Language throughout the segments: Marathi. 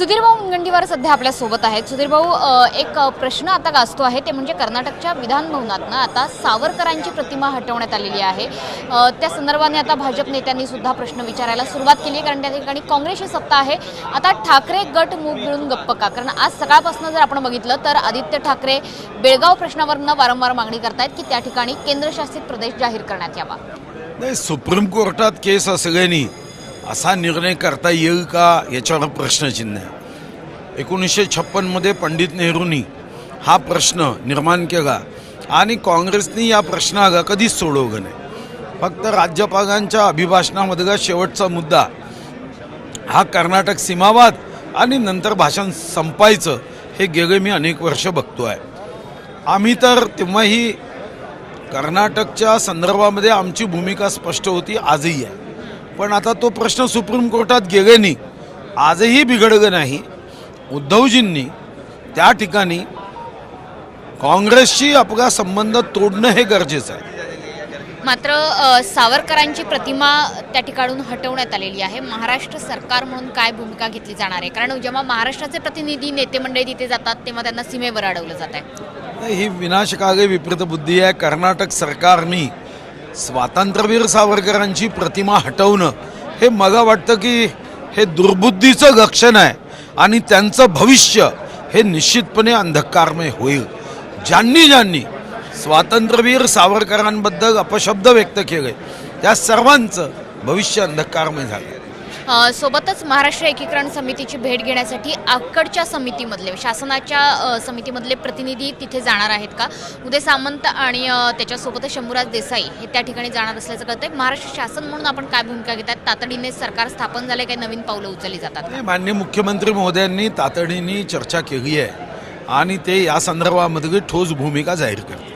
सुधीर भाऊ मुनगंटीवार सध्या आपल्यासोबत आहेत. सुधीर भाऊ एक प्रश्न आता गाजतो आहे. ते म्हणजे कर्नाटकच्या विधानभवनातनं आता सावरकरांची प्रतिमा हटवण्यात आलेली आहे. त्या संदर्भाने आता भाजप नेत्यांनी सुद्धा प्रश्न विचारायला सुरुवात केली आहे. कारण त्या ठिकाणी काँग्रेसची सत्ता आहे. आता ठाकरे गट मूग मिळून गप्प का? कारण आज सकाळपासून जर आपण बघितलं तर आदित्य ठाकरे बेळगाव प्रश्नावरनं वारंवार मागणी करतायत की त्या ठिकाणी केंद्रशासित प्रदेश जाहीर करण्यात यावा. नाही सुप्रीम कोर्टात केस असल्याने असा निर्णय करता येईल का याच्यावर प्रश्नचिन्ह आहे. एकोणीसशे छप्पनमध्ये पंडित नेहरूंनी हा प्रश्न निर्माण केला आणि काँग्रेसनी या प्रश्नाला कधीच सोडवलं नाही. फक्त राज्यपालांच्या अभिभाषणामधला शेवटचा मुद्दा हा कर्नाटक सीमावाद आणि नंतर भाषण संपायचं हे गेले मी अनेक वर्ष बघतो आहे. आम्ही तर तेव्हाही कर्नाटकच्या संदर्भामध्ये आमची भूमिका स्पष्ट होती आजही आहे. पण आता तो प्रश्न सुप्रीम कोर्टात गेल्याने आजही बिघडलं नाही. उद्धवजींनी त्या ठिकाणी काँग्रेसशी आपला संबंध तोडणं हे गरजेचं आहे. मात्र सावरकरांची प्रतिमा त्या ठिकाणून हटवण्यात आलेली आहे. महाराष्ट्र सरकार म्हणून काय भूमिका घेतली जाणार आहे? कारण जेव्हा महाराष्ट्राचे प्रतिनिधी नेते मंडळी तिथे जातात तेव्हा त्यांना सीमेवर अडवलं जात आहे. नाही, ही विनाशकाले विपरीत बुद्धी आहे. कर्नाटक सरकारनी स्वातंत्र्यवीर सावरकरांची प्रतिमा हटवणं हे मला वाटतं की हे दुर्बुद्धीचं लक्षण आहे आणि त्यांचं भविष्य हे निश्चितपणे अंधकारमय होईल. ज्यांनी ज्यांनी स्वातंत्र्यवीर सावरकरांबद्दल अपशब्द व्यक्त केले त्या सर्वांचं भविष्य अंधकारमय झालं. सोबतच महाराष्ट्र एकीकरण समितीची भेट घेण्यासाठी आकडच्या समितीमधले शासनाच्या समितीमधले प्रतिनिधी तिथे जाणार आहेत का? उदय सामंत आणि त्याच्यासोबत त्याच्यासोबतच शंभूराज देसाई हे त्या ठिकाणी जाणार असल्याचं कळतंय. महाराष्ट्र शासन म्हणून आपण काय भूमिका घेतात? तातडीने सरकार स्थापन झाले काही नवीन पावलं उचलली जातात माननीय मुख्यमंत्री महोदयांनी तातडीने चर्चा केली आहे. आणि ते या संदर्भामध्ये ठोस भूमिका जाहीर करतात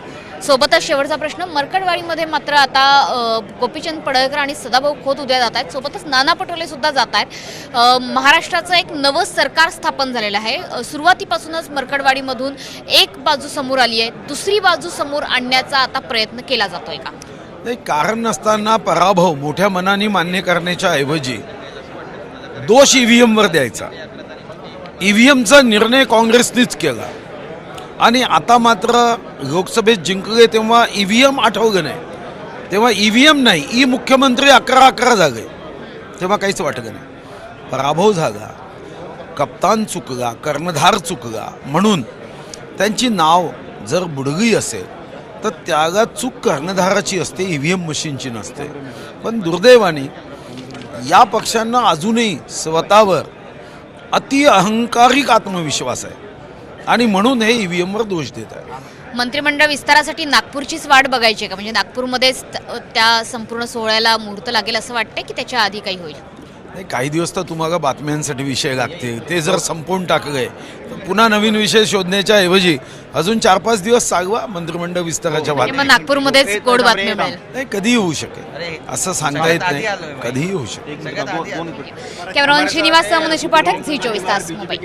सोबतच शेवटचा प्रश्न मरकडवाडीमध्ये मात्र आता गोपीचंद पडळकर आणि सदाभाऊ खोत उद्या जात आहेत. सोबतच नाना पटोले सुद्धा जात आहेत. महाराष्ट्राचं एक नवं सरकार स्थापन झालेलं आहे. सुरुवातीपासूनच मरकडवाडीमधून एक बाजू समोर आली आहे. दुसरी बाजू समोर आणण्याचा आता प्रयत्न केला जातोय का? नाही कारण नसताना पराभव मोठ्या मनाने मान्य करण्याच्या ऐवजी दोष ईव्हीएमवर द्यायचा. ईव्हीएमचा निर्णय काँग्रेसनीच केला. आणि आता मात्र लोकसभेत जिंकले तेव्हा ई व्ही एम आठवलं नाही. तेव्हा ई व्ही एम नाही ई मुख्यमंत्री अकरा अकरा झाले तेव्हा काहीच वाटलं नाही. पराभव झाला कप्तान चुकला कर्णधार चुकला म्हणून त्यांची नाव जर बुडगी असेल तर त्याला चूक कर्णधाराची असते ई व्ही एम मशीनची नसते. पण दुर्दैवाने या पक्षांना अजूनही स्वतःवर अति अहंकारिक आत्मविश्वास आहे. आणि म्हणून हे ई व्ही एमवर दोष देत आहे. मंत्रिमंडळ विस्तारासाठी नागपूरचीच वाट बघायची आहे का? म्हणजे नागपूरमध्येच त्या संपूर्ण सोहळ्याला मुहूर्त लागेल असं वाटतंय की त्याच्या आधी काही होईल? नाही काही दिवस तर तुम्हाला बातम्यांसाठी विषय लागते ते जर संपवून टाकले तर पुन्हा नवीन विषय शोधण्याच्या ऐवजी अजून चार पाच दिवस चालवा मंत्रिमंडळ विस्ताराच्या मग बातम्या नागपूरमध्येच गोड बातमी मिळेल. नाही कधीही होऊ शकेल. असं सांगता येत नाही. कधीही होऊ शकेल. कॅमेरामॅन श्रीनिवास पाठक झी चोवीस तास मुंबई.